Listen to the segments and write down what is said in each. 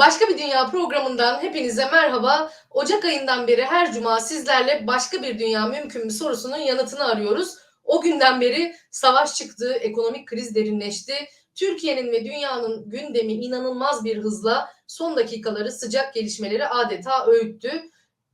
Başka bir Dünya programından hepinize merhaba. Ocak ayından beri her cuma sizlerle başka bir dünya mümkün mü sorusunun yanıtını arıyoruz. O günden beri savaş çıktı, ekonomik kriz derinleşti. Türkiye'nin ve dünyanın gündemi inanılmaz bir hızla son dakikaları sıcak gelişmeleri adeta öğüttü.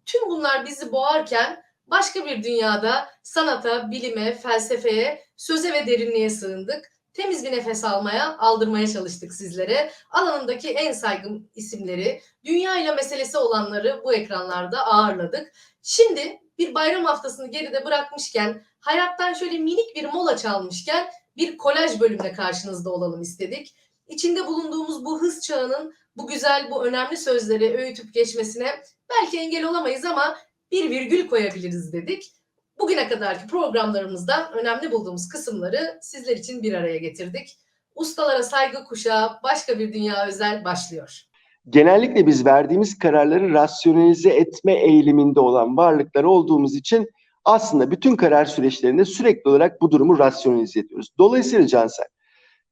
Tüm bunlar bizi boğarken başka bir dünyada sanata, bilime, felsefeye, söze ve derinliğe sığındık. Temiz bir nefes almaya, aldırmaya çalıştık sizlere. Alanındaki en saygın isimleri, dünya ile meselesi olanları bu ekranlarda ağırladık. Şimdi bir bayram haftasını geride bırakmışken, hayattan şöyle minik bir mola çalmışken bir kolaj bölümle karşınızda olalım istedik. İçinde bulunduğumuz bu hız çağının bu güzel, bu önemli sözleri öğütüp geçmesine belki engel olamayız ama bir virgül koyabiliriz dedik. Bugüne kadarki programlarımızda önemli bulduğumuz kısımları sizler için bir araya getirdik. Ustalara saygı kuşağı başka bir dünya özel başlıyor. genellikle biz verdiğimiz kararları rasyonelize etme eğiliminde olan varlıklar olduğumuz için aslında bütün karar süreçlerinde sürekli olarak bu durumu rasyonelize ediyoruz. Dolayısıyla Cansel,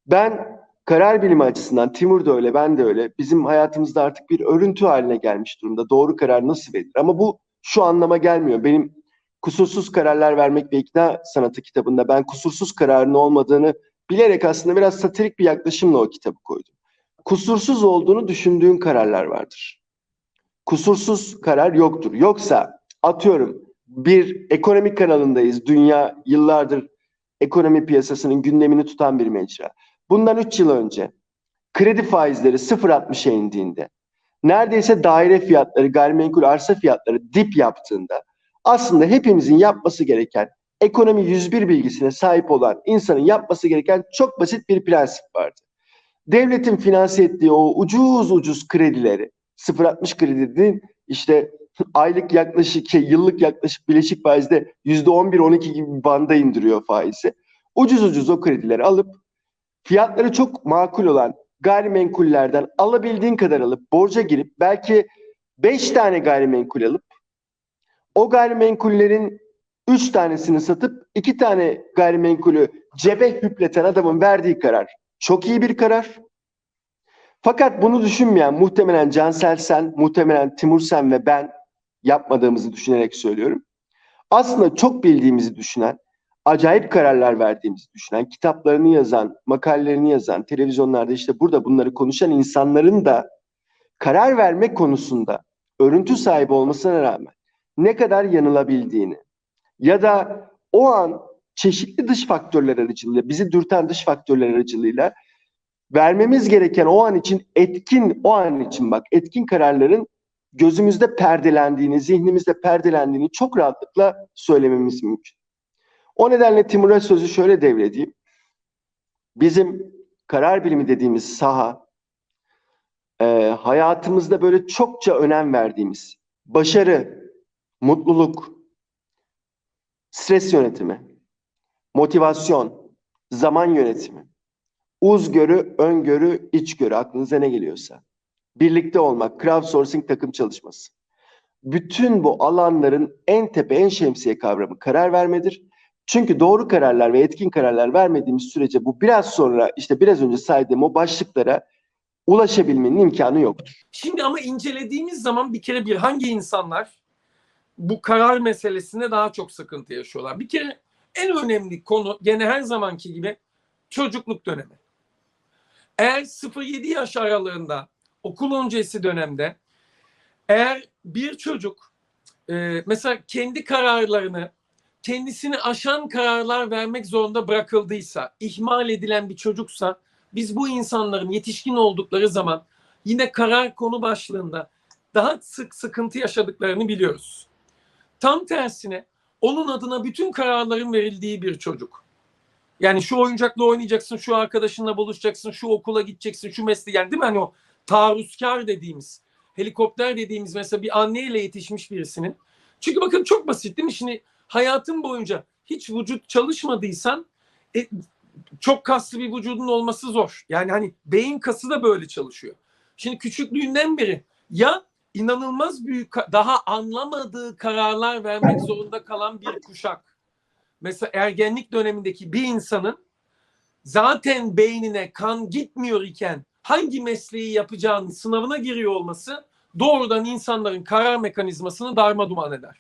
ben karar bilimi açısından Timur da öyle, ben de öyle. Bizim hayatımızda artık bir örüntü haline gelmiş durumda. Doğru karar nasıl verilir? Ama bu şu anlama gelmiyor. Benim kusursuz kararlar vermek ve ikna sanatı kitabında ben kusursuz kararın olmadığını bilerek aslında biraz satirik bir yaklaşımla o kitabı koydum kusursuz olduğunu düşündüğün kararlar vardır. Kusursuz karar yoktur. Yoksa atıyorum bir ekonomik kanalındayız. Dünya yıllardır ekonomi piyasasının gündemini tutan bir mecra. Bundan 3 yıl önce kredi faizleri 0.60'a indiğinde neredeyse daire fiyatları, gayrimenkul arsa fiyatları dip yaptığında aslında hepimizin yapması gereken ekonomi 101 bilgisine sahip olan insanın yapması gereken çok basit bir prensip vardı devletin finanse ettiği o ucuz ucuz kredileri 0.60 kredinin işte aylık yaklaşık şey, yıllık yaklaşık bileşik faizde %11-12 gibi bir banda indiriyor faizi. Ucuz ucuz o kredileri alıp fiyatları çok makul olan gayrimenkullerden alabildiğin kadar alıp borca girip belki 5 tane gayrimenkul alıp o gayrimenkullerin 3 tanesini satıp 2 tane gayrimenkulü cebe hüpleten adamın verdiği karar çok iyi bir karar. Fakat bunu düşünmeyen muhtemelen Cansel Sen, muhtemelen Timur Sen ve ben yapmadığımızı düşünerek söylüyorum. Aslında çok bildiğimizi düşünen, acayip kararlar verdiğimizi düşünen, kitaplarını yazan, makalelerini yazan, televizyonlarda işte burada bunları konuşan insanların da karar verme konusunda örüntü sahibi olmasına rağmen ne kadar yanılabildiğini ya da o an çeşitli dış faktörler aracılığıyla, bizi dürten dış faktörler aracılığıyla vermemiz gereken o an için etkin, o an için bak etkin kararların gözümüzde perdelendiğini, zihnimizde perdelendiğini çok rahatlıkla söylememiz mümkün. O nedenle Timur'a sözü şöyle devredeyim. Bizim karar bilimi dediğimiz saha, e, hayatımızda böyle çokça önem verdiğimiz başarı, mutluluk, stres yönetimi, motivasyon, zaman yönetimi, uzgörü, öngörü, içgörü aklınıza ne geliyorsa. Birlikte olmak, crowdsourcing takım çalışması. Bütün bu alanların en tepe, en şemsiye kavramı karar vermedir. Çünkü doğru kararlar ve etkin kararlar vermediğimiz sürece bu biraz sonra işte biraz önce saydığım o başlıklara ulaşabilmenin imkanı yoktur. Şimdi ama incelediğimiz zaman bir kere bir hangi insanlar bu karar meselesinde daha çok sıkıntı yaşıyorlar. Bir kere en önemli konu gene her zamanki gibi çocukluk dönemi. Eğer 0-7 yaş aralığında okul öncesi dönemde eğer bir çocuk e, mesela kendi kararlarını kendisini aşan kararlar vermek zorunda bırakıldıysa, ihmal edilen bir çocuksa biz bu insanların yetişkin oldukları zaman yine karar konu başlığında daha sık sıkıntı yaşadıklarını biliyoruz. Tam tersine onun adına bütün kararların verildiği bir çocuk. Yani şu oyuncakla oynayacaksın, şu arkadaşınla buluşacaksın, şu okula gideceksin, şu mesleği yani değil mi? Hani o taarruzkar dediğimiz, helikopter dediğimiz mesela bir anneyle yetişmiş birisinin. Çünkü bakın çok basit değil mi? Şimdi hayatın boyunca hiç vücut çalışmadıysan e, çok kaslı bir vücudun olması zor. Yani hani beyin kası da böyle çalışıyor. Şimdi küçüklüğünden beri ya inanılmaz büyük daha anlamadığı kararlar vermek zorunda kalan bir kuşak. Mesela ergenlik dönemindeki bir insanın zaten beynine kan gitmiyor iken hangi mesleği yapacağının sınavına giriyor olması doğrudan insanların karar mekanizmasını darma duman eder.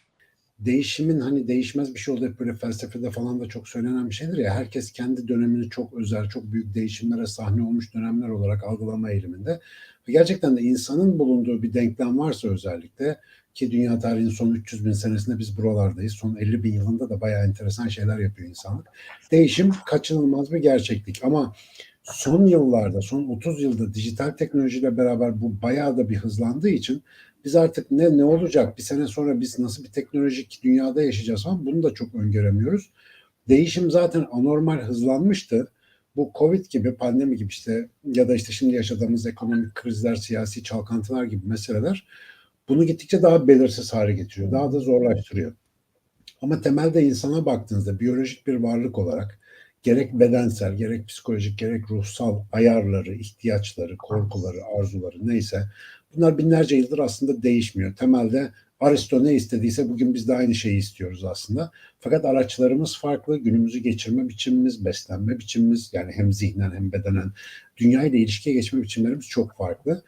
değişimin hani değişmez bir şey oldu hep böyle felsefede falan da çok söylenen bir şeydir ya herkes kendi dönemini çok özel çok büyük değişimlere sahne olmuş dönemler olarak algılama eğiliminde ve gerçekten de insanın bulunduğu bir denklem varsa özellikle ki dünya tarihinin son 300 bin senesinde biz buralardayız son 50 bin yılında da bayağı enteresan şeyler yapıyor insanlık değişim kaçınılmaz bir gerçeklik ama son yıllarda son 30 yılda dijital teknolojiyle beraber bu bayağı da bir hızlandığı için biz artık ne ne olacak bir sene sonra biz nasıl bir teknolojik dünyada yaşayacağız falan bunu da çok öngöremiyoruz. Değişim zaten anormal hızlanmıştı. Bu Covid gibi, pandemi gibi işte ya da işte şimdi yaşadığımız ekonomik krizler, siyasi çalkantılar gibi meseleler bunu gittikçe daha belirsiz hale getiriyor. Daha da zorlaştırıyor. Ama temelde insana baktığınızda biyolojik bir varlık olarak gerek bedensel, gerek psikolojik, gerek ruhsal ayarları, ihtiyaçları, korkuları, arzuları neyse bunlar binlerce yıldır aslında değişmiyor. Temelde Aristo ne istediyse bugün biz de aynı şeyi istiyoruz aslında. Fakat araçlarımız farklı, günümüzü geçirme biçimimiz, beslenme biçimimiz yani hem zihnen hem bedenen dünyayla ilişkiye geçme biçimlerimiz çok farklı.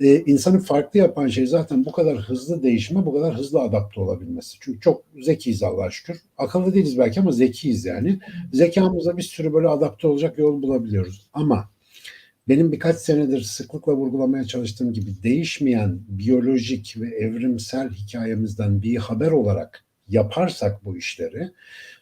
Ee, insanı farklı yapan şey zaten bu kadar hızlı değişime, bu kadar hızlı adapte olabilmesi. Çünkü çok zekiyiz Allah'a şükür. Akıllı değiliz belki ama zekiyiz yani. Zekamızla bir sürü böyle adapte olacak yol bulabiliyoruz. Ama benim birkaç senedir sıklıkla vurgulamaya çalıştığım gibi değişmeyen biyolojik ve evrimsel hikayemizden bir haber olarak yaparsak bu işleri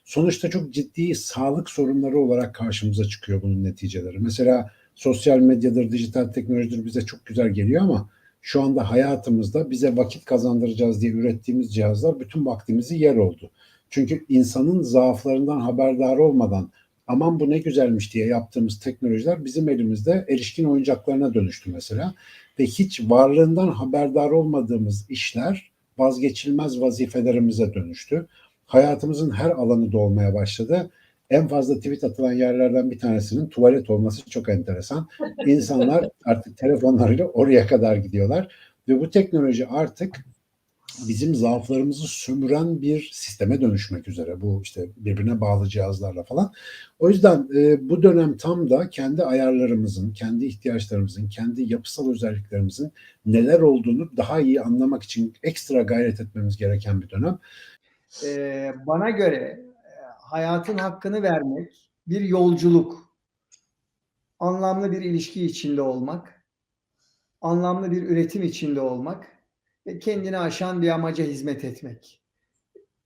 sonuçta çok ciddi sağlık sorunları olarak karşımıza çıkıyor bunun neticeleri. Mesela sosyal medyadır, dijital teknolojidir bize çok güzel geliyor ama şu anda hayatımızda bize vakit kazandıracağız diye ürettiğimiz cihazlar bütün vaktimizi yer oldu. Çünkü insanın zaaflarından haberdar olmadan aman bu ne güzelmiş diye yaptığımız teknolojiler bizim elimizde erişkin oyuncaklarına dönüştü mesela. Ve hiç varlığından haberdar olmadığımız işler vazgeçilmez vazifelerimize dönüştü. Hayatımızın her alanı dolmaya başladı. En fazla tweet atılan yerlerden bir tanesinin tuvalet olması çok enteresan. İnsanlar artık telefonlarıyla oraya kadar gidiyorlar. Ve bu teknoloji artık bizim zaaflarımızı sömüren bir sisteme dönüşmek üzere. Bu işte birbirine bağlı cihazlarla falan. O yüzden e, bu dönem tam da kendi ayarlarımızın, kendi ihtiyaçlarımızın, kendi yapısal özelliklerimizin neler olduğunu daha iyi anlamak için ekstra gayret etmemiz gereken bir dönem. Ee, bana göre e, hayatın hakkını vermek bir yolculuk. Anlamlı bir ilişki içinde olmak, anlamlı bir üretim içinde olmak kendini aşan bir amaca hizmet etmek.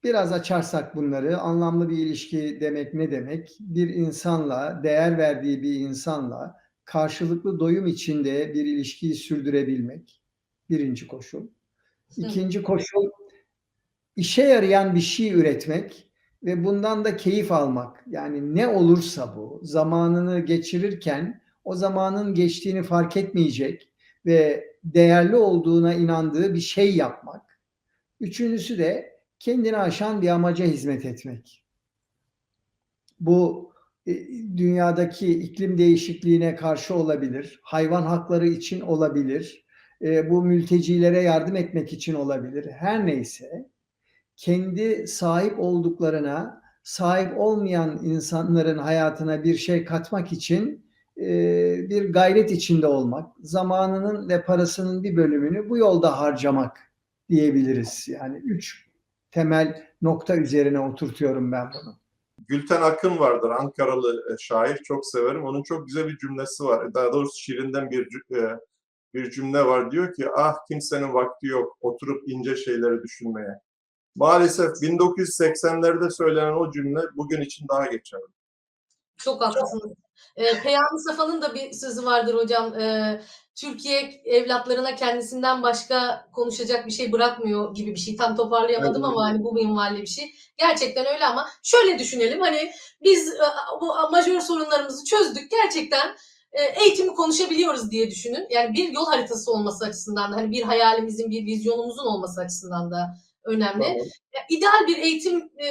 Biraz açarsak bunları, anlamlı bir ilişki demek ne demek? Bir insanla, değer verdiği bir insanla karşılıklı doyum içinde bir ilişkiyi sürdürebilmek. Birinci koşul. İkinci koşul, işe yarayan bir şey üretmek ve bundan da keyif almak. Yani ne olursa bu, zamanını geçirirken o zamanın geçtiğini fark etmeyecek ve değerli olduğuna inandığı bir şey yapmak. Üçüncüsü de kendini aşan bir amaca hizmet etmek. Bu e, dünyadaki iklim değişikliğine karşı olabilir, hayvan hakları için olabilir, e, bu mültecilere yardım etmek için olabilir. Her neyse kendi sahip olduklarına sahip olmayan insanların hayatına bir şey katmak için bir gayret içinde olmak, zamanının ve parasının bir bölümünü bu yolda harcamak diyebiliriz. Yani üç temel nokta üzerine oturtuyorum ben bunu. Gülten Akın vardır, Ankaralı e, şair. Çok severim. Onun çok güzel bir cümlesi var. Daha doğrusu şiirinden bir e, bir cümle var. Diyor ki, ah kimsenin vakti yok oturup ince şeyleri düşünmeye. Maalesef 1980'lerde söylenen o cümle bugün için daha geçerli. Çok haklısınız. Ee, Peyami Safa'nın da bir sözü vardır hocam. Ee, Türkiye evlatlarına kendisinden başka konuşacak bir şey bırakmıyor gibi bir şey. Tam toparlayamadım ama hani bu minvalli bir şey. Gerçekten öyle ama şöyle düşünelim. Hani biz e, bu majör sorunlarımızı çözdük. Gerçekten e, eğitimi konuşabiliyoruz diye düşünün. Yani bir yol haritası olması açısından da hani bir hayalimizin, bir vizyonumuzun olması açısından da önemli. Tamam. Ya, ideal bir eğitim e,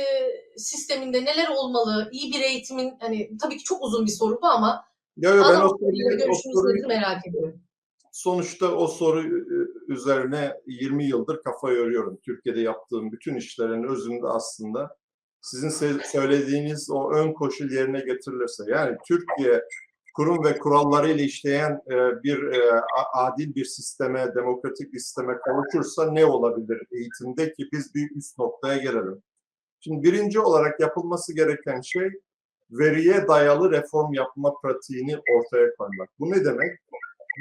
sisteminde neler olmalı? İyi bir eğitimin hani tabii ki çok uzun bir soru bu ama Yo, yo, ben o soruyu, o soruyu merak ediyorum. sonuçta o soru üzerine 20 yıldır kafa yoruyorum. Türkiye'de yaptığım bütün işlerin özünde aslında sizin söylediğiniz o ön koşul yerine getirilirse yani Türkiye kurum ve kurallarıyla işleyen e, bir e, adil bir sisteme, demokratik bir sisteme kavuşursa ne olabilir eğitimde ki biz bir üst noktaya gelelim. Şimdi birinci olarak yapılması gereken şey veriye dayalı reform yapma pratiğini ortaya koymak. Bu ne demek?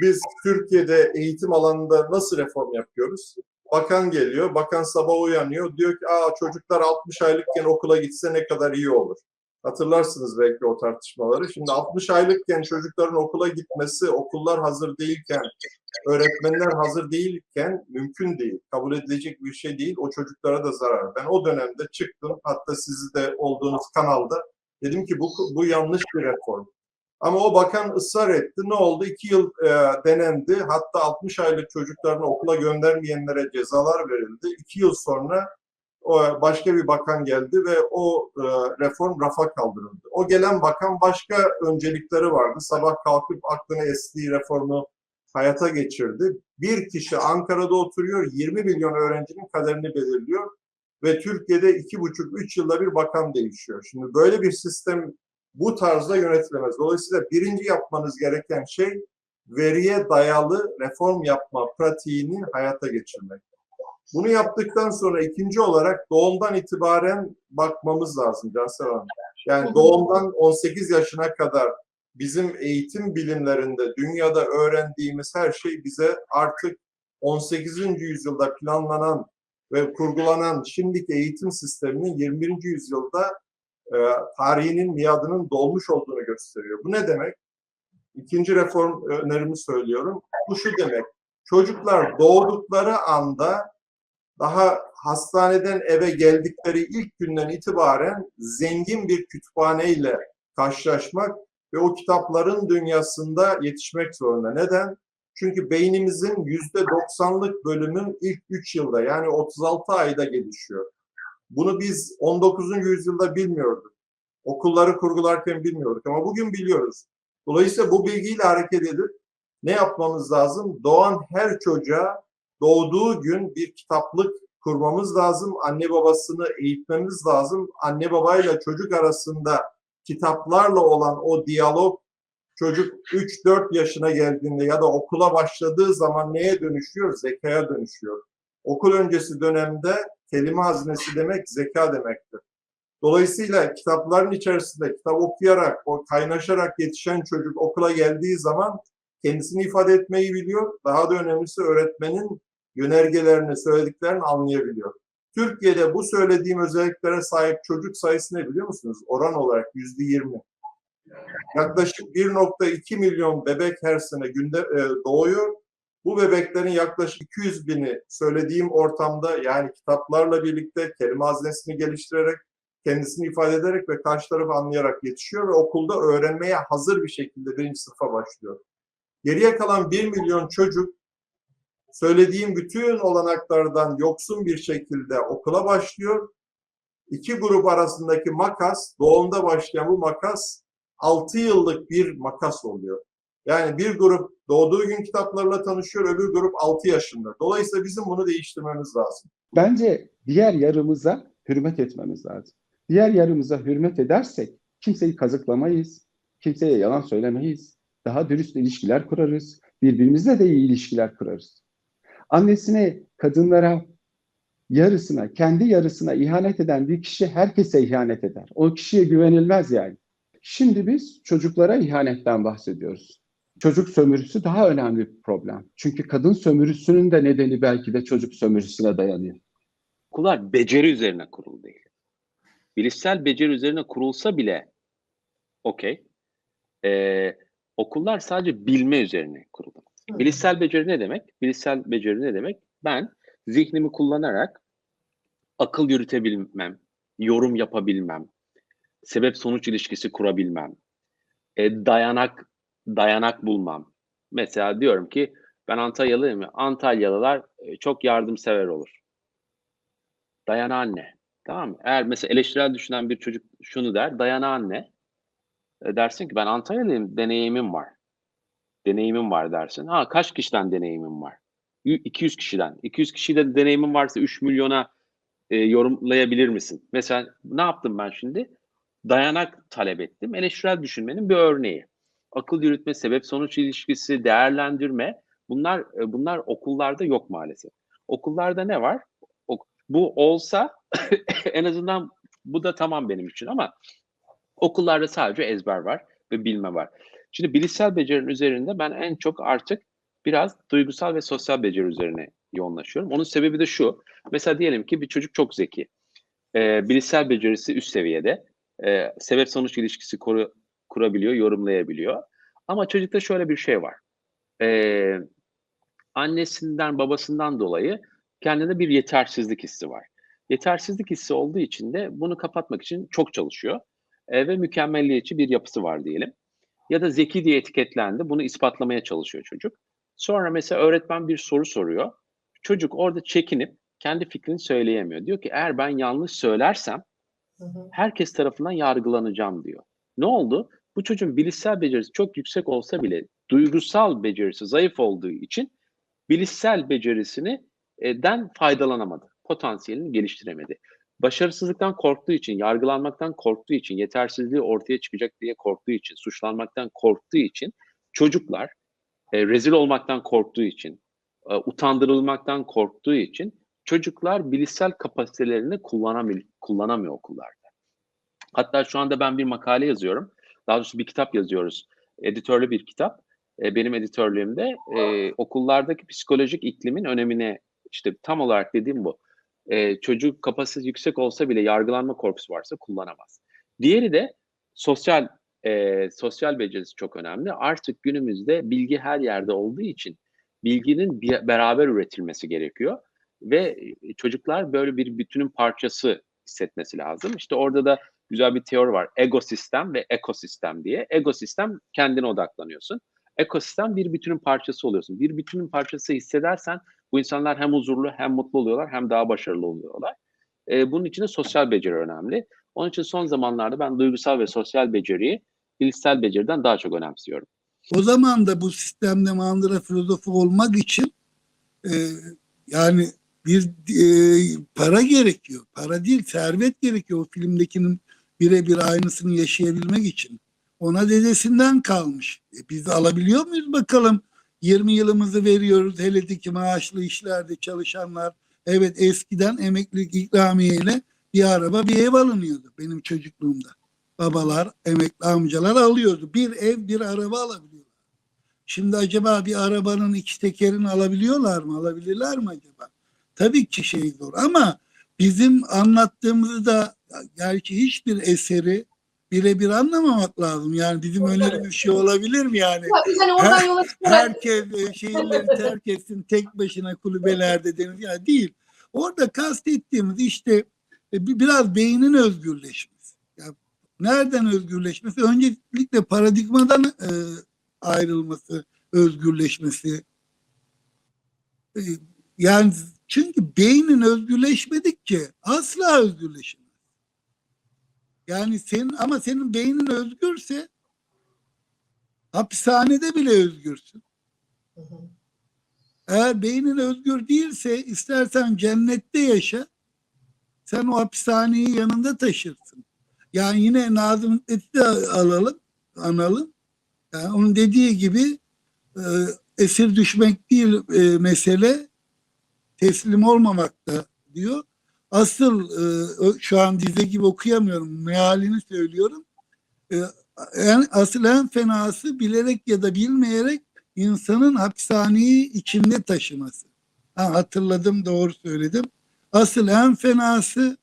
Biz Türkiye'de eğitim alanında nasıl reform yapıyoruz? Bakan geliyor, bakan sabah uyanıyor, diyor ki Aa, çocuklar 60 aylıkken okula gitse ne kadar iyi olur. Hatırlarsınız belki o tartışmaları. Şimdi 60 aylıkken çocukların okula gitmesi, okullar hazır değilken, öğretmenler hazır değilken mümkün değil. Kabul edilecek bir şey değil. O çocuklara da zarar. Ben o dönemde çıktım. Hatta sizi de olduğunuz kanalda dedim ki bu, bu yanlış bir reform. Ama o bakan ısrar etti. Ne oldu? İki yıl e, denendi. Hatta 60 aylık çocuklarını okula göndermeyenlere cezalar verildi. İki yıl sonra başka bir bakan geldi ve o e, reform rafa kaldırıldı. O gelen bakan başka öncelikleri vardı. Sabah kalkıp aklına estiği reformu hayata geçirdi. Bir kişi Ankara'da oturuyor, 20 milyon öğrencinin kaderini belirliyor ve Türkiye'de iki buçuk, üç yılda bir bakan değişiyor. Şimdi böyle bir sistem bu tarzda yönetilemez. Dolayısıyla birinci yapmanız gereken şey veriye dayalı reform yapma pratiğini hayata geçirmek. Bunu yaptıktan sonra ikinci olarak doğumdan itibaren bakmamız lazım Cansel Hanım. Yani doğumdan 18 yaşına kadar bizim eğitim bilimlerinde dünyada öğrendiğimiz her şey bize artık 18. yüzyılda planlanan ve kurgulanan şimdiki eğitim sisteminin 21. yüzyılda e, tarihinin miadının dolmuş olduğunu gösteriyor. Bu ne demek? İkinci reform önerimi söylüyorum. Bu şu demek. Çocuklar doğdukları anda daha hastaneden eve geldikleri ilk günden itibaren zengin bir kütüphaneyle karşılaşmak ve o kitapların dünyasında yetişmek zorunda. Neden? Çünkü beynimizin yüzde 90'lık bölümü ilk 3 yılda yani 36 ayda gelişiyor. Bunu biz 19. yüzyılda bilmiyorduk. Okulları kurgularken bilmiyorduk ama bugün biliyoruz. Dolayısıyla bu bilgiyle hareket edip ne yapmamız lazım? Doğan her çocuğa doğduğu gün bir kitaplık kurmamız lazım. Anne babasını eğitmemiz lazım. Anne babayla çocuk arasında kitaplarla olan o diyalog çocuk 3-4 yaşına geldiğinde ya da okula başladığı zaman neye dönüşüyor? Zekaya dönüşüyor. Okul öncesi dönemde kelime hazinesi demek zeka demektir. Dolayısıyla kitapların içerisinde kitap okuyarak, o kaynaşarak yetişen çocuk okula geldiği zaman kendisini ifade etmeyi biliyor. Daha da önemlisi öğretmenin yönergelerini, söylediklerini anlayabiliyor. Türkiye'de bu söylediğim özelliklere sahip çocuk sayısı ne biliyor musunuz? Oran olarak yüzde yirmi. Yaklaşık 1.2 milyon bebek her sene günde e, doğuyor. Bu bebeklerin yaklaşık 200 bini söylediğim ortamda yani kitaplarla birlikte kelime hazinesini geliştirerek, kendisini ifade ederek ve karşı tarafı anlayarak yetişiyor ve okulda öğrenmeye hazır bir şekilde birinci sınıfa başlıyor. Geriye kalan 1 milyon çocuk söylediğim bütün olanaklardan yoksun bir şekilde okula başlıyor. İki grup arasındaki makas, doğumda başlayan bu makas 6 yıllık bir makas oluyor. Yani bir grup doğduğu gün kitaplarla tanışıyor, öbür grup 6 yaşında. Dolayısıyla bizim bunu değiştirmemiz lazım. Bence diğer yarımıza hürmet etmemiz lazım. Diğer yarımıza hürmet edersek kimseyi kazıklamayız, kimseye yalan söylemeyiz, daha dürüst ilişkiler kurarız, birbirimizle de iyi ilişkiler kurarız. Annesine, kadınlara, yarısına, kendi yarısına ihanet eden bir kişi herkese ihanet eder. O kişiye güvenilmez yani. Şimdi biz çocuklara ihanetten bahsediyoruz. Çocuk sömürüsü daha önemli bir problem. Çünkü kadın sömürüsünün de nedeni belki de çocuk sömürüsüne dayanıyor. Okullar beceri üzerine kurulu değil. Bilişsel beceri üzerine kurulsa bile okey. Ee, okullar sadece bilme üzerine kurulu. Bilişsel beceri ne demek? Bilişsel beceri ne demek? Ben zihnimi kullanarak akıl yürütebilmem, yorum yapabilmem, sebep sonuç ilişkisi kurabilmem, e, dayanak dayanak bulmam. Mesela diyorum ki ben Antalyalıyım ya. Antalyalılar e, çok yardımsever olur. Dayanağın ne? Tamam mı? Eğer mesela eleştirel düşünen bir çocuk şunu der, dayanağın ne? E, dersin ki ben Antalyalıyım, deneyimim var. Deneyimim var dersin. Ha kaç kişiden deneyimim var? Y- 200 kişiden. 200 kişide deneyimin varsa 3 milyona e, yorumlayabilir misin? Mesela ne yaptım ben şimdi? Dayanak talep ettim. Eleştirel düşünmenin bir örneği. akıl yürütme, sebep sonuç ilişkisi, değerlendirme bunlar e, bunlar okullarda yok maalesef. Okullarda ne var? Bu olsa en azından bu da tamam benim için ama okullarda sadece ezber var ve bilme var. Şimdi bilişsel becerinin üzerinde ben en çok artık biraz duygusal ve sosyal beceri üzerine yoğunlaşıyorum. Onun sebebi de şu. Mesela diyelim ki bir çocuk çok zeki. Ee, bilişsel becerisi üst seviyede. Ee, sebep sonuç ilişkisi koru, kurabiliyor, yorumlayabiliyor. Ama çocukta şöyle bir şey var. Ee, annesinden, babasından dolayı kendinde bir yetersizlik hissi var. Yetersizlik hissi olduğu için de bunu kapatmak için çok çalışıyor. Ee, ve mükemmelliyetçi bir yapısı var diyelim. Ya da zeki diye etiketlendi. Bunu ispatlamaya çalışıyor çocuk. Sonra mesela öğretmen bir soru soruyor. Çocuk orada çekinip kendi fikrini söyleyemiyor. Diyor ki eğer ben yanlış söylersem herkes tarafından yargılanacağım diyor. Ne oldu? Bu çocuğun bilişsel becerisi çok yüksek olsa bile duygusal becerisi zayıf olduğu için bilişsel becerisini den faydalanamadı. Potansiyelini geliştiremedi. Başarısızlıktan korktuğu için, yargılanmaktan korktuğu için, yetersizliği ortaya çıkacak diye korktuğu için, suçlanmaktan korktuğu için çocuklar e, rezil olmaktan korktuğu için, e, utandırılmaktan korktuğu için çocuklar bilişsel kapasitelerini kullanamıyor, kullanamıyor okullarda. Hatta şu anda ben bir makale yazıyorum. Daha doğrusu bir kitap yazıyoruz. Editörlü bir kitap. E, benim editörlüğümde e, okullardaki psikolojik iklimin önemine işte tam olarak dediğim bu. E, çocuk kapasitesi yüksek olsa bile yargılanma korkusu varsa kullanamaz. Diğeri de sosyal e, sosyal becerisi çok önemli. Artık günümüzde bilgi her yerde olduğu için bilginin bir, beraber üretilmesi gerekiyor ve çocuklar böyle bir bütünün parçası hissetmesi lazım. İşte orada da güzel bir teori var. Egosistem ve ekosistem diye. Egosistem kendine odaklanıyorsun. Ekosistem bir bütünün parçası oluyorsun. Bir bütünün parçası hissedersen bu insanlar hem huzurlu hem mutlu oluyorlar hem daha başarılı oluyorlar. Ee, bunun için de sosyal beceri önemli. Onun için son zamanlarda ben duygusal ve sosyal beceriyi bilişsel beceriden daha çok önemsiyorum. O zaman da bu sistemde mandıra filozofu olmak için e, yani bir e, para gerekiyor. Para değil, servet gerekiyor o filmdekinin birebir aynısını yaşayabilmek için. Ona dedesinden kalmış. E, biz alabiliyor muyuz bakalım? 20 yılımızı veriyoruz hele ki maaşlı işlerde çalışanlar. Evet eskiden emeklilik ikramiyeyle bir araba bir ev alınıyordu benim çocukluğumda. Babalar, emekli amcalar alıyordu. Bir ev bir araba alabiliyorlar. Şimdi acaba bir arabanın iki tekerini alabiliyorlar mı? Alabilirler mi acaba? Tabii ki şey zor ama bizim anlattığımızı da gerçi hiçbir eseri birebir anlamamak lazım. Yani bizim önerimiz bir şey olabilir mi yani? Ya hani oradan yola çıkarak Herkes e, şehirleri terk etsin tek başına kulübelerde denir. Ya değil. Orada kastettiğimiz işte e, bir- biraz beynin özgürleşmesi. Ya nereden özgürleşmesi? Öncelikle paradigmadan e, ayrılması, özgürleşmesi. E, yani çünkü beynin özgürleşmedikçe asla özgürleşemez. Yani senin ama senin beynin özgürse hapishanede bile özgürsün. Hı hı. Eğer beynin özgür değilse istersen cennette yaşa. Sen o hapishaneyi yanında taşırsın. Yani yine Nazım Hikmet'i de alalım, analım. Yani onun dediği gibi e, esir düşmek değil e, mesele, teslim olmamakta diyor. Asıl e, şu an dize gibi okuyamıyorum, mealini söylüyorum. E, en, asıl en fenası bilerek ya da bilmeyerek insanın hapishaneyi içinde taşıması. Ha, hatırladım doğru söyledim. Asıl en fenası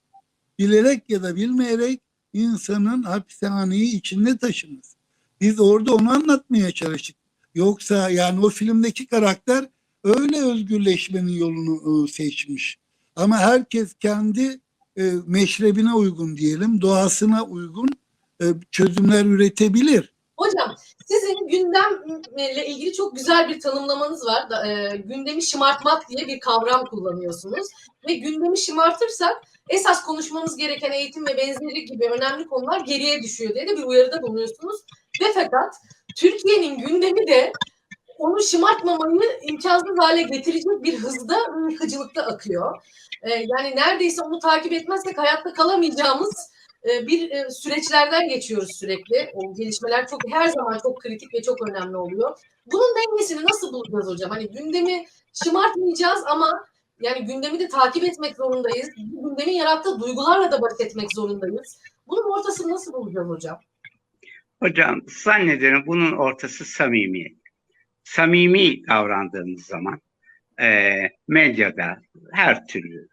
bilerek ya da bilmeyerek insanın hapishaneyi içinde taşıması. Biz orada onu anlatmaya çalıştık. Yoksa yani o filmdeki karakter öyle özgürleşmenin yolunu e, seçmiş. Ama herkes kendi e, meşrebine uygun diyelim, doğasına uygun e, çözümler üretebilir. Hocam sizin gündemle ilgili çok güzel bir tanımlamanız var. E, gündemi şımartmak diye bir kavram kullanıyorsunuz. Ve gündemi şımartırsak esas konuşmamız gereken eğitim ve benzeri gibi önemli konular geriye düşüyor diye de bir uyarıda bulunuyorsunuz. Ve fakat Türkiye'nin gündemi de onu şımartmamayı imkansız hale getirecek bir hızda yıkıcılıkta akıyor. E, yani neredeyse onu takip etmezsek hayatta kalamayacağımız e, bir e, süreçlerden geçiyoruz sürekli. O gelişmeler çok her zaman çok kritik ve çok önemli oluyor. Bunun dengesini nasıl bulacağız hocam? Hani gündemi şımartmayacağız ama yani gündemi de takip etmek zorundayız. Gündemin yarattığı duygularla da baş etmek zorundayız. Bunun ortasını nasıl bulacağız hocam? Hocam zannederim bunun ortası samimiyet. Samimi davrandığımız zaman e, medyada her türlü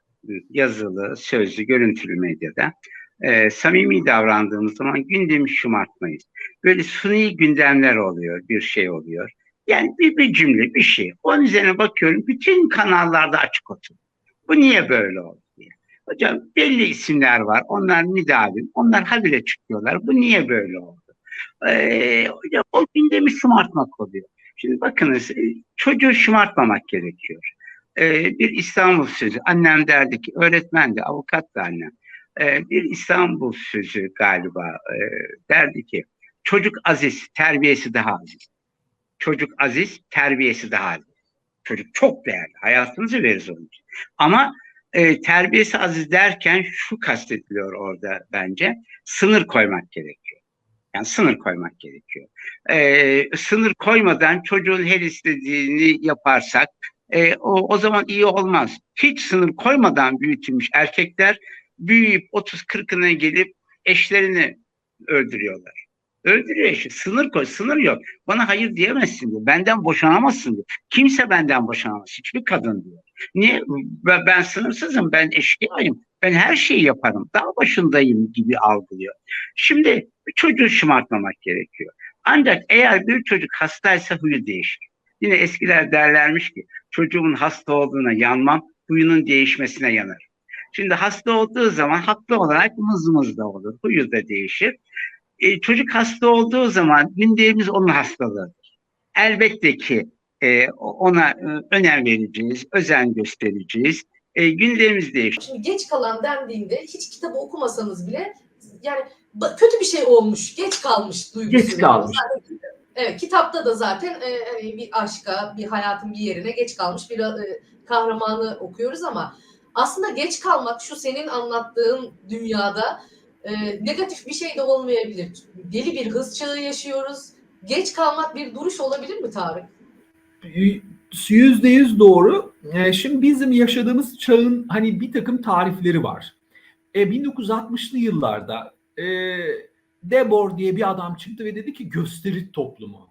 yazılı, sözlü, görüntülü medyada e, samimi davrandığımız zaman gündemi şımartmayız. Böyle suni gündemler oluyor, bir şey oluyor. Yani bir, bir cümle, bir şey. Onun üzerine bakıyorum, bütün kanallarda açık oturuyor. Bu niye böyle oldu diye. Hocam belli isimler var, onlar müdavim, onlar habire çıkıyorlar. Bu niye böyle oldu? Ee, hocam o gündemi şımartmak oluyor. Şimdi bakınız, e, çocuğu şımartmamak gerekiyor. Ee, bir İstanbul sözü, annem derdi ki, öğretmendi, avukat da annem. Ee, bir İstanbul sözü galiba e, derdi ki, çocuk aziz, terbiyesi daha aziz. Çocuk aziz, terbiyesi daha aziz. Çocuk çok değerli, hayatınızı veririz onun için. Ama e, terbiyesi aziz derken şu kastediliyor orada bence, sınır koymak gerekiyor. Yani sınır koymak gerekiyor. Ee, sınır koymadan çocuğun her istediğini yaparsak e, o, o zaman iyi olmaz. Hiç sınır koymadan büyütülmüş erkekler büyüyüp 30-40'ına gelip eşlerini öldürüyorlar. Öldürüyor eşi. Sınır koy. Sınır yok. Bana hayır diyemezsin diyor. Benden boşanamazsın diyor. Kimse benden boşanamaz. Hiçbir kadın diyor. Niye? Ben, ben sınırsızım. Ben eşkıyayım. Ben her şeyi yaparım. Daha başındayım gibi algılıyor. Şimdi çocuğu şımartmamak gerekiyor. Ancak eğer bir çocuk hastaysa huyu değişir. Yine eskiler derlermiş ki çocuğumun hasta olduğuna yanmam, huyunun değişmesine yanar. Şimdi hasta olduğu zaman haklı olarak mız mız da olur, huyu da değişir. E, çocuk hasta olduğu zaman gündemimiz onun hastalığıdır. Elbette ki e, ona e, önem vereceğiz, özen göstereceğiz. E, gündemimiz değişir. Şimdi geç kalan dendiğinde hiç kitabı okumasanız bile yani kötü bir şey olmuş, geç kalmış duygusu. Geç kalmış. Zaten- Evet, kitapta da zaten e, hani bir aşka, bir hayatın bir yerine geç kalmış bir e, kahramanı okuyoruz ama aslında geç kalmak şu senin anlattığın dünyada e, negatif bir şey de olmayabilir. Deli bir hız çağı yaşıyoruz. Geç kalmak bir duruş olabilir mi Tarık? Yüzde yüz doğru. Ee, Şimdi bizim yaşadığımız çağın hani bir takım tarifleri var. E, 1960'lı yıllarda e, Debord diye bir adam çıktı ve dedi ki gösteri toplumu.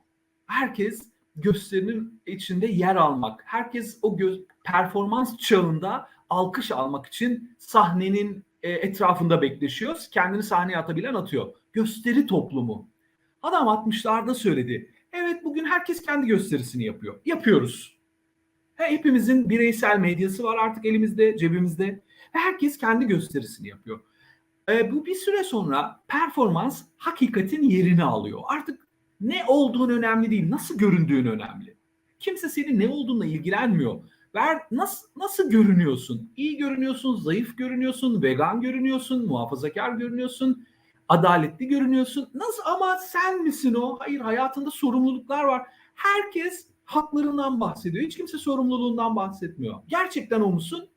Herkes gösterinin içinde yer almak. Herkes o gö- performans çağında alkış almak için sahnenin e, etrafında bekleşiyor. Kendini sahneye atabilen atıyor. Gösteri toplumu. Adam 60'larda söyledi. Evet bugün herkes kendi gösterisini yapıyor. Yapıyoruz. He, Hepimizin bireysel medyası var artık elimizde, cebimizde. Ve herkes kendi gösterisini yapıyor. E, bu bir süre sonra performans hakikatin yerini alıyor. Artık ne olduğun önemli değil, nasıl göründüğün önemli. Kimse senin ne olduğunla ilgilenmiyor. Ver, nasıl, nasıl görünüyorsun? İyi görünüyorsun, zayıf görünüyorsun, vegan görünüyorsun, muhafazakar görünüyorsun, adaletli görünüyorsun. Nasıl ama sen misin o? Hayır hayatında sorumluluklar var. Herkes haklarından bahsediyor. Hiç kimse sorumluluğundan bahsetmiyor. Gerçekten o musun?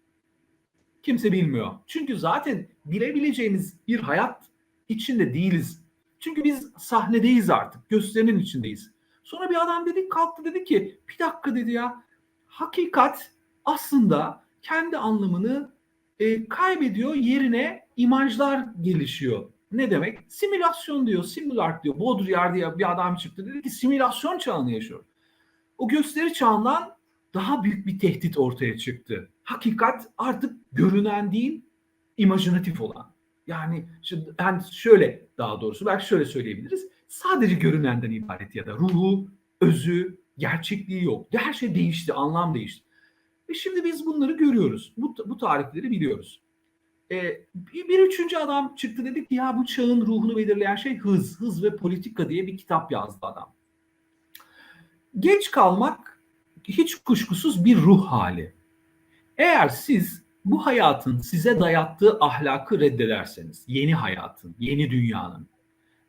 Kimse bilmiyor. Çünkü zaten bilebileceğimiz bir hayat içinde değiliz. Çünkü biz sahnedeyiz artık. Gösterinin içindeyiz. Sonra bir adam dedi kalktı dedi ki bir dakika dedi ya hakikat aslında kendi anlamını e, kaybediyor yerine imajlar gelişiyor. Ne demek? Simülasyon diyor, simülark diyor. Baudrillard diye bir adam çıktı dedi ki simülasyon çağını yaşıyor. O gösteri çağından daha büyük bir tehdit ortaya çıktı. Hakikat artık görünen değil, imajinatif olan. Yani şimdi yani şöyle daha doğrusu belki şöyle söyleyebiliriz. Sadece görünenden ibaret ya da ruhu, özü, gerçekliği yok. Her şey değişti, anlam değişti. Ve şimdi biz bunları görüyoruz. Bu, bu tarifleri biliyoruz. Ee, bir, bir üçüncü adam çıktı dedi ki ya bu çağın ruhunu belirleyen şey hız, hız ve politika diye bir kitap yazdı adam. Geç kalmak hiç kuşkusuz bir ruh hali. Eğer siz bu hayatın size dayattığı ahlakı reddederseniz, yeni hayatın, yeni dünyanın,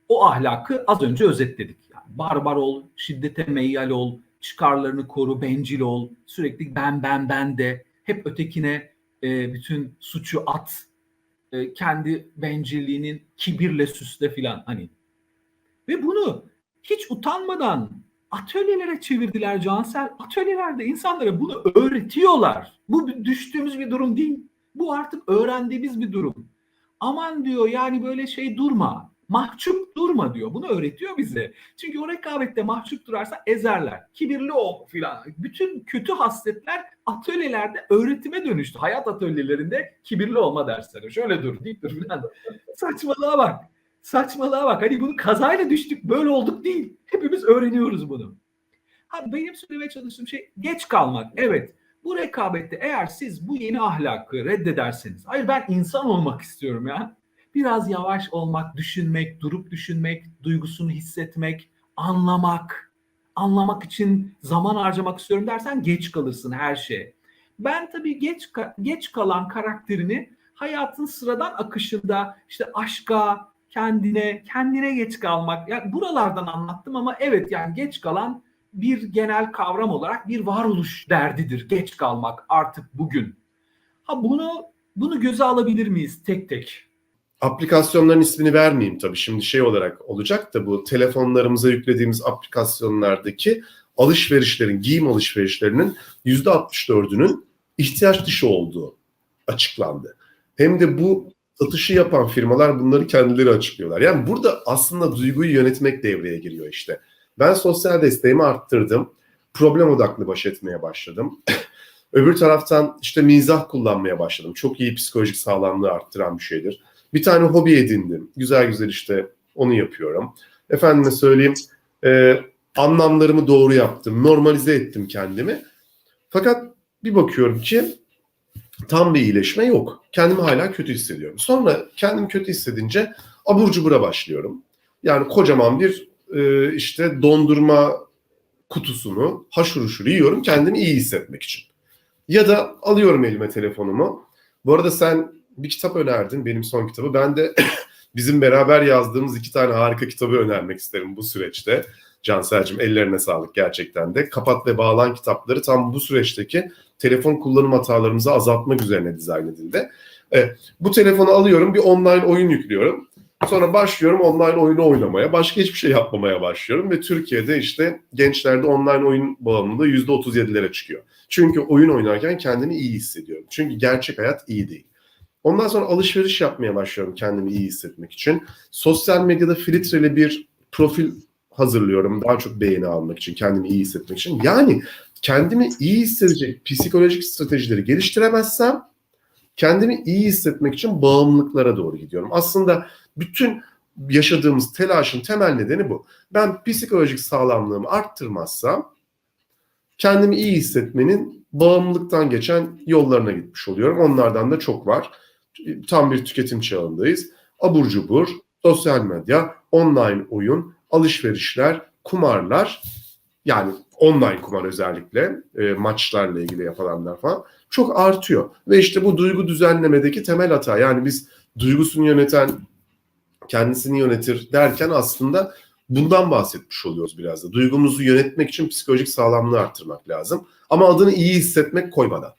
o ahlakı az önce özetledik. Yani barbar ol, şiddete meyyal ol, çıkarlarını koru, bencil ol, sürekli ben ben ben de, hep ötekine e, bütün suçu at. e, kendi bencilliğinin kibirle süsle filan hani. Ve bunu hiç utanmadan atölyelere çevirdiler Cansel. Atölyelerde insanlara bunu öğretiyorlar. Bu düştüğümüz bir durum değil. Bu artık öğrendiğimiz bir durum. Aman diyor yani böyle şey durma. Mahcup durma diyor. Bunu öğretiyor bize. Çünkü o rekabette mahcup durarsa ezerler. Kibirli ol filan. Bütün kötü hasletler atölyelerde öğretime dönüştü. Hayat atölyelerinde kibirli olma dersleri. Şöyle dur deyip dur filan. Saçmalığa bak. Saçmalığa bak. Hani bunu kazayla düştük böyle olduk değil. Hepimiz öğreniyoruz bunu. Ha, benim söylemeye çalıştığım şey geç kalmak. Evet. Bu rekabette eğer siz bu yeni ahlakı reddederseniz, hayır ben insan olmak istiyorum ya. Biraz yavaş olmak, düşünmek, durup düşünmek, duygusunu hissetmek, anlamak, anlamak için zaman harcamak istiyorum dersen geç kalırsın her şeye. Ben tabii geç geç kalan karakterini hayatın sıradan akışında işte aşka, kendine, kendine geç kalmak. Yani buralardan anlattım ama evet yani geç kalan bir genel kavram olarak bir varoluş derdidir. Geç kalmak artık bugün. Ha bunu bunu göze alabilir miyiz tek tek? aplikasyonların ismini vermeyeyim tabii şimdi şey olarak olacak da bu telefonlarımıza yüklediğimiz aplikasyonlardaki alışverişlerin, giyim alışverişlerinin %64'ünün ihtiyaç dışı olduğu açıklandı. Hem de bu satışı yapan firmalar bunları kendileri açıklıyorlar. Yani burada aslında duyguyu yönetmek devreye giriyor işte. Ben sosyal desteğimi arttırdım. Problem odaklı baş etmeye başladım. Öbür taraftan işte mizah kullanmaya başladım. Çok iyi psikolojik sağlamlığı arttıran bir şeydir. Bir tane hobi edindim. Güzel güzel işte onu yapıyorum. Efendime söyleyeyim e, anlamlarımı doğru yaptım. Normalize ettim kendimi. Fakat bir bakıyorum ki tam bir iyileşme yok. Kendimi hala kötü hissediyorum. Sonra kendimi kötü hissedince abur cubura başlıyorum. Yani kocaman bir e, işte dondurma kutusunu haşır uşur yiyorum kendimi iyi hissetmek için. Ya da alıyorum elime telefonumu. Bu arada sen bir kitap önerdin benim son kitabı. Ben de bizim beraber yazdığımız iki tane harika kitabı önermek isterim bu süreçte. Cansel'cim ellerine sağlık gerçekten de. Kapat ve Bağlan kitapları tam bu süreçteki telefon kullanım hatalarımızı azaltmak üzerine dizayn edildi. Evet, bu telefonu alıyorum bir online oyun yüklüyorum. Sonra başlıyorum online oyunu oynamaya. Başka hiçbir şey yapmamaya başlıyorum. Ve Türkiye'de işte gençlerde online oyun bağımlılığı %37'lere çıkıyor. Çünkü oyun oynarken kendini iyi hissediyorum. Çünkü gerçek hayat iyi değil. Ondan sonra alışveriş yapmaya başlıyorum kendimi iyi hissetmek için. Sosyal medyada filtreli bir profil hazırlıyorum. Daha çok beğeni almak için, kendimi iyi hissetmek için. Yani kendimi iyi hissedecek psikolojik stratejileri geliştiremezsem kendimi iyi hissetmek için bağımlılıklara doğru gidiyorum. Aslında bütün yaşadığımız telaşın temel nedeni bu. Ben psikolojik sağlamlığımı arttırmazsam kendimi iyi hissetmenin bağımlılıktan geçen yollarına gitmiş oluyorum. Onlardan da çok var. Tam bir tüketim çağındayız. Abur cubur, sosyal medya, online oyun, alışverişler, kumarlar yani online kumar özellikle e, maçlarla ilgili yapılanlar falan çok artıyor. Ve işte bu duygu düzenlemedeki temel hata yani biz duygusunu yöneten kendisini yönetir derken aslında bundan bahsetmiş oluyoruz biraz da. Duygumuzu yönetmek için psikolojik sağlamlığı arttırmak lazım. Ama adını iyi hissetmek koymadan.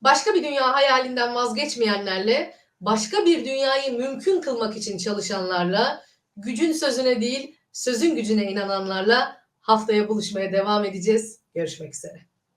Başka bir dünya hayalinden vazgeçmeyenlerle, başka bir dünyayı mümkün kılmak için çalışanlarla, gücün sözüne değil, sözün gücüne inananlarla haftaya buluşmaya devam edeceğiz. Görüşmek üzere.